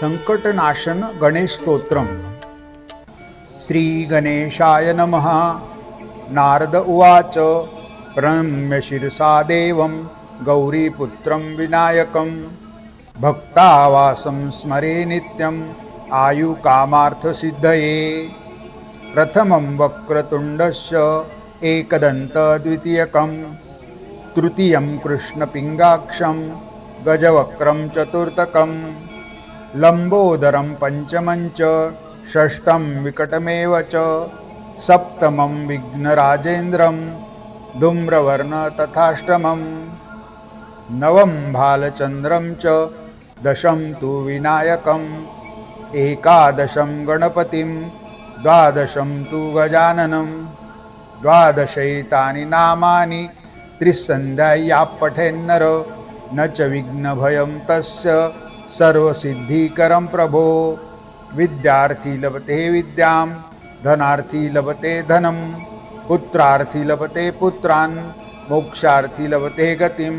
संकटनाशन गणेश स्तोत्रम श्री गणेशाय नमः। नारद उवाच। प्रणम्य शिरसा देवं। गौरीपुत्रं विनायकं। भक्तावासं स्मरे नित्यम् आयुकामार्थसिद्धये। प्रथमं वक्रतुण्डस्य एकदन्तद्वितीयकं तृतीयं कृष्णपिङ्गाक्षं। गजवक्रं चतुर्थकम्। लम्बोदरं पञ्चमं च षष्ठं विकटमेव च सप्तमं विघ्नराजेन्द्रं धूम्रवर्ण तथाष्टमं नवं भालचन्द्रं च दशं तु विनायकम् एकादशं गणपतिं द्वादशं तु गजाननं द्वादशैतानि नामानि त्रिसन्ध्याय्या पठेन्नर न च विघ्नभयं तस्य सर्वसिद्धिकरं प्रभो। विद्यार्थी लभते विद्यां धनार्थी लभते धनं पुत्रार्थी लभते पुत्रान् मोक्षार्थी लभते गतिं।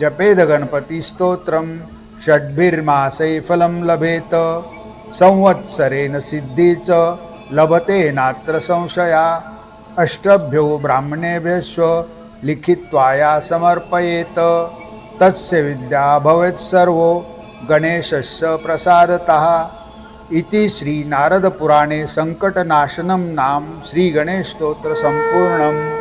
जपेद गणपतिस्तोत्रं षड्भिर्मासे फलं लभेत। संवत्सरेण सिद्धीच च लभते नात्र संशया। अष्टभ्यो ब्राह्मणेभ्यश्व लिखित्वाया समर्पयेत। तस्य विद्या भवेत् सर्वो। गणेशस्य प्रसादतः इति श्रीनारदपुराणे सङ्कटनाशनं नाम श्रीगणेशस्तोत्रसम्पूर्णम्।